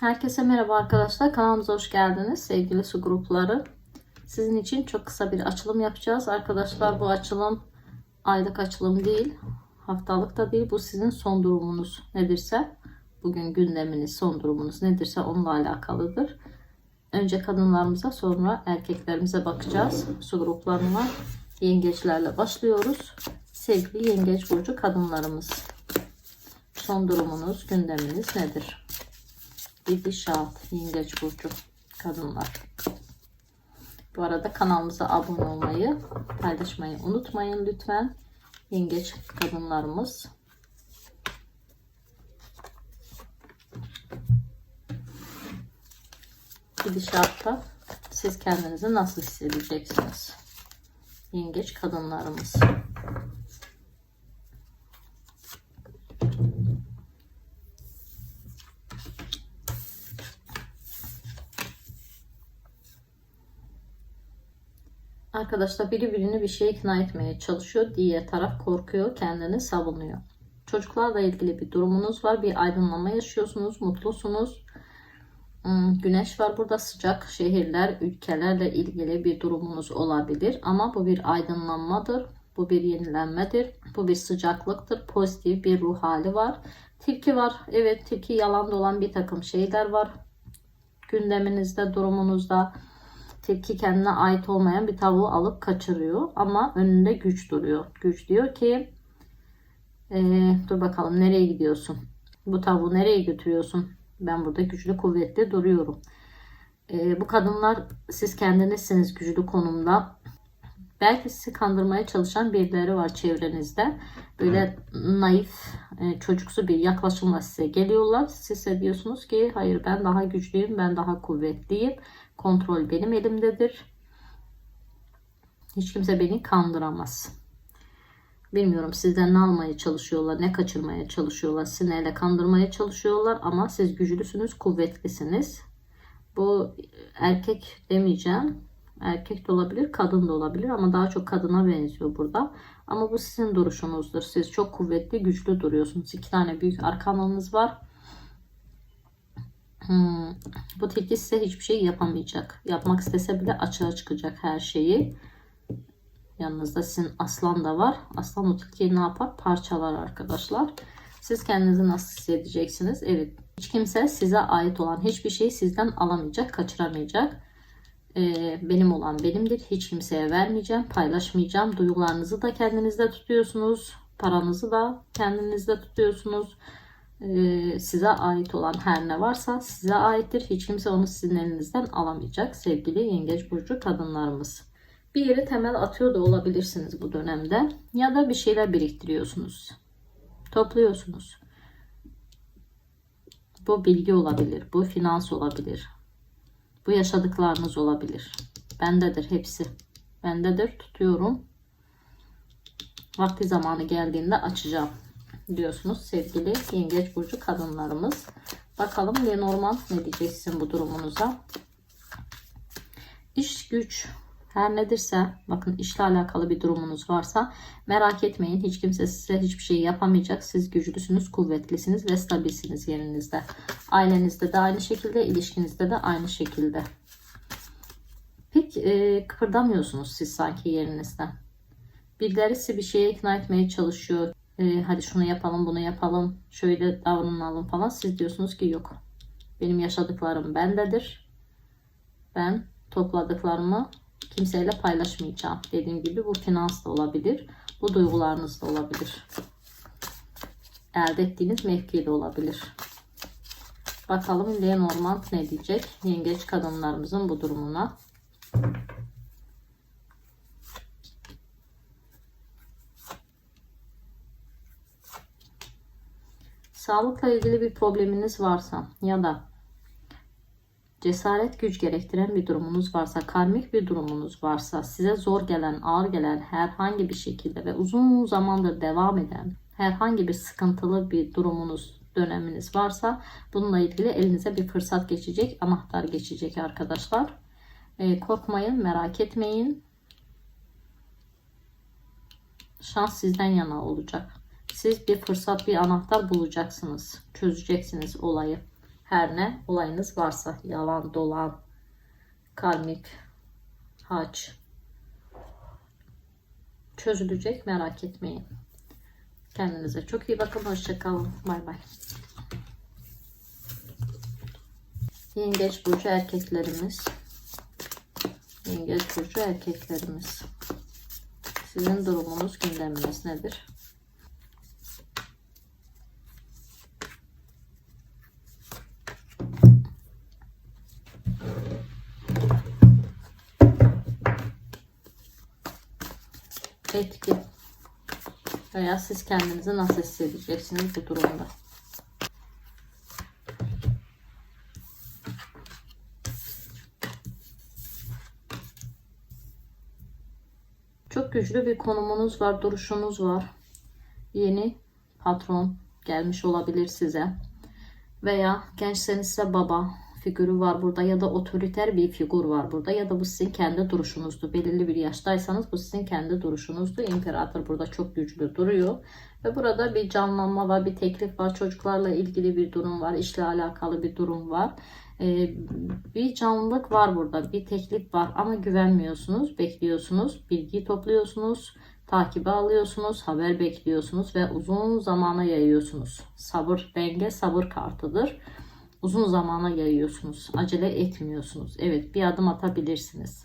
Herkese merhaba arkadaşlar. Kanalımıza hoş geldiniz sevgili su grupları. Sizin için çok kısa bir açılım yapacağız. Arkadaşlar bu açılım aylık açılım değil. Haftalık da değil. Bu sizin son durumunuz nedirse. Bugün gündeminiz, son durumunuz nedirse onunla alakalıdır. Önce kadınlarımıza sonra erkeklerimize bakacağız. Su gruplarına yengeçlerle başlıyoruz. Sevgili yengeç burcu kadınlarımız. Son durumunuz, gündeminiz nedir? Gidişat, yengeç burcu kadınlar. Bu arada kanalımıza abone olmayı, paylaşmayı unutmayın lütfen. Yengeç kadınlarımız. Gidişatta siz kendinizi nasıl hissedeceksiniz? Yengeç kadınlarımız. Arkadaşlar biri birini bir şeye ikna etmeye çalışıyor. Diğer taraf korkuyor, kendini savunuyor. Çocuklarla ilgili bir durumunuz var. Bir aydınlanma yaşıyorsunuz, mutlusunuz. Hmm, Güneş var burada sıcak şehirler, ülkelerle ilgili bir durumunuz olabilir. Ama bu bir aydınlanmadır. Bu bir yenilenmedir. Bu bir sıcaklıktır. Pozitif bir ruh hali var. Tilki var. Evet tilki yalan dolan bir takım şeyler var. Gündeminizde, durumunuzda tilki kendine ait olmayan bir tavuğu alıp kaçırıyor. Ama önünde güç duruyor. Güç diyor ki "Ee, dur bakalım nereye gidiyorsun? Bu tavuğu nereye götürüyorsun? Ben burada güçlü kuvvetli duruyorum. Ee, bu kadınlar siz kendinizsiniz güçlü konumda. Belki sizi kandırmaya çalışan birileri var çevrenizde. Böyle naif, e, çocuksu bir yaklaşımla size geliyorlar. Siz ise diyorsunuz ki hayır ben daha güçlüyüm, ben daha kuvvetliyim. Kontrol benim elimdedir. Hiç kimse beni kandıramaz. Bilmiyorum sizden ne almaya çalışıyorlar, ne kaçırmaya çalışıyorlar, sizi neyle kandırmaya çalışıyorlar ama siz güçlüsünüz, kuvvetlisiniz. Bu erkek demeyeceğim. Erkek de olabilir, kadın da olabilir ama daha çok kadına benziyor burada. Ama bu sizin duruşunuzdur. Siz çok kuvvetli, güçlü duruyorsunuz. İki tane büyük arkanınız var. Hmm, bu tilki size hiçbir şey yapamayacak. Yapmak istese bile açığa çıkacak her şeyi. Yanınızda sizin aslan da var. Aslan o tilkiyi ne yapar? Parçalar arkadaşlar. Siz kendinizi nasıl hissedeceksiniz? Evet. Hiç kimse size ait olan hiçbir şeyi sizden alamayacak, kaçıramayacak. Ee, benim olan benimdir. Hiç kimseye vermeyeceğim, paylaşmayacağım. Duygularınızı da kendinizde tutuyorsunuz. Paranızı da kendinizde tutuyorsunuz. Ee, size ait olan her ne varsa size aittir. Hiç kimse onu sizin elinizden alamayacak sevgili yengeç burcu kadınlarımız. Bir yere temel atıyor da olabilirsiniz bu dönemde. Ya da bir şeyler biriktiriyorsunuz. Topluyorsunuz. Bu bilgi olabilir. Bu finans olabilir. Bu yaşadıklarınız olabilir. Bendedir hepsi. Bendedir. Tutuyorum. Vakti zamanı geldiğinde açacağım diyorsunuz sevgili yengeç burcu kadınlarımız. Bakalım Lenormand ne diyeceksin bu durumunuza? İş güç her nedirse bakın işle alakalı bir durumunuz varsa merak etmeyin. Hiç kimse size hiçbir şey yapamayacak. Siz güçlüsünüz, kuvvetlisiniz ve stabilsiniz yerinizde. Ailenizde de aynı şekilde, ilişkinizde de aynı şekilde. Pek e, kıpırdamıyorsunuz siz sanki yerinizden. Birileri sizi bir şeye ikna etmeye çalışıyor. E, hadi şunu yapalım, bunu yapalım, şöyle davranalım falan. Siz diyorsunuz ki yok. Benim yaşadıklarım bendedir. Ben topladıklarımı kimseyle paylaşmayacağım. Dediğim gibi bu finans da olabilir. Bu duygularınız da olabilir. Elde ettiğiniz mevki de olabilir. Bakalım Lenormand ne diyecek? Yengeç kadınlarımızın bu durumuna. Sağlıkla ilgili bir probleminiz varsa ya da cesaret güç gerektiren bir durumunuz varsa, karmik bir durumunuz varsa, size zor gelen, ağır gelen herhangi bir şekilde ve uzun zamandır devam eden herhangi bir sıkıntılı bir durumunuz, döneminiz varsa bununla ilgili elinize bir fırsat geçecek, anahtar geçecek arkadaşlar. Ee, korkmayın, merak etmeyin. Şans sizden yana olacak. Siz bir fırsat, bir anahtar bulacaksınız. Çözeceksiniz olayı Her ne olayınız varsa yalan, dolan, karmik, haç çözülecek merak etmeyin. Kendinize çok iyi bakın. Hoşçakalın. Bay bay. Yengeç burcu erkeklerimiz. Yengeç burcu erkeklerimiz. Sizin durumunuz, gündeminiz nedir? Etki veya siz kendinizi nasıl hissedeceksiniz bu durumda? Çok güçlü bir konumunuz var, duruşunuz var. Yeni patron gelmiş olabilir size. Veya gençsenizse baba figürü var burada ya da otoriter bir figür var burada ya da bu sizin kendi duruşunuzdu. Belirli bir yaştaysanız bu sizin kendi duruşunuzdu. İmparator burada çok güçlü duruyor. Ve burada bir canlanma var, bir teklif var. Çocuklarla ilgili bir durum var, işle alakalı bir durum var. Ee, bir canlılık var burada, bir teklif var ama güvenmiyorsunuz, bekliyorsunuz, bilgiyi topluyorsunuz, takibe alıyorsunuz, haber bekliyorsunuz ve uzun zamana yayıyorsunuz. Sabır, denge sabır kartıdır. Uzun zamana yayıyorsunuz, acele etmiyorsunuz. Evet bir adım atabilirsiniz.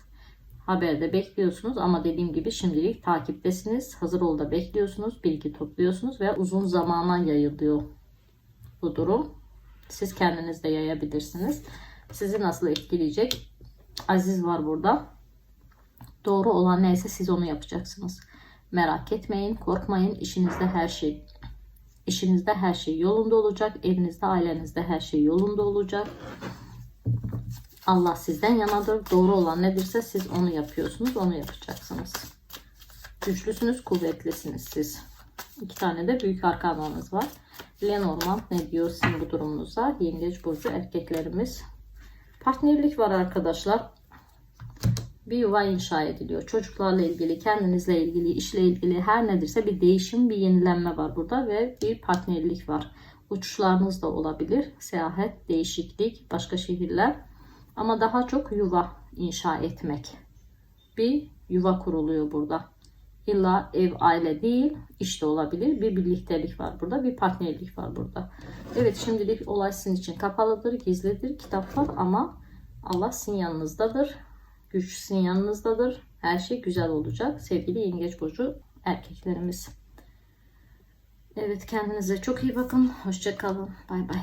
Haberde bekliyorsunuz ama dediğim gibi şimdilik takiptesiniz. Hazır ol da bekliyorsunuz, bilgi topluyorsunuz ve uzun zamana yayılıyor bu durum. Siz kendiniz de yayabilirsiniz. Sizi nasıl etkileyecek? Aziz var burada. Doğru olan neyse siz onu yapacaksınız. Merak etmeyin, korkmayın. İşinizde her şey işinizde her şey yolunda olacak. Evinizde, ailenizde her şey yolunda olacak. Allah sizden yanadır. Doğru olan nedirse siz onu yapıyorsunuz, onu yapacaksınız. Güçlüsünüz, kuvvetlisiniz siz. İki tane de büyük arkanlarınız var. Lenormand ne diyor sizin bu durumunuza? Yengeç burcu erkeklerimiz. Partnerlik var arkadaşlar. Bir yuva inşa ediliyor. Çocuklarla ilgili, kendinizle ilgili, işle ilgili her nedirse bir değişim, bir yenilenme var burada ve bir partnerlik var. Uçuşlarınız da olabilir. Seyahat, değişiklik, başka şehirler. Ama daha çok yuva inşa etmek. Bir yuva kuruluyor burada. İlla ev aile değil iş de olabilir. Bir birliktelik var burada. Bir partnerlik var burada. Evet şimdilik olay sizin için kapalıdır, gizlidir, kitap var ama Allah sizin yanınızdadır. Güç sizin yanınızdadır. Her şey güzel olacak. Sevgili yengeç burcu erkeklerimiz. Evet kendinize çok iyi bakın. Hoşçakalın. Bay bay.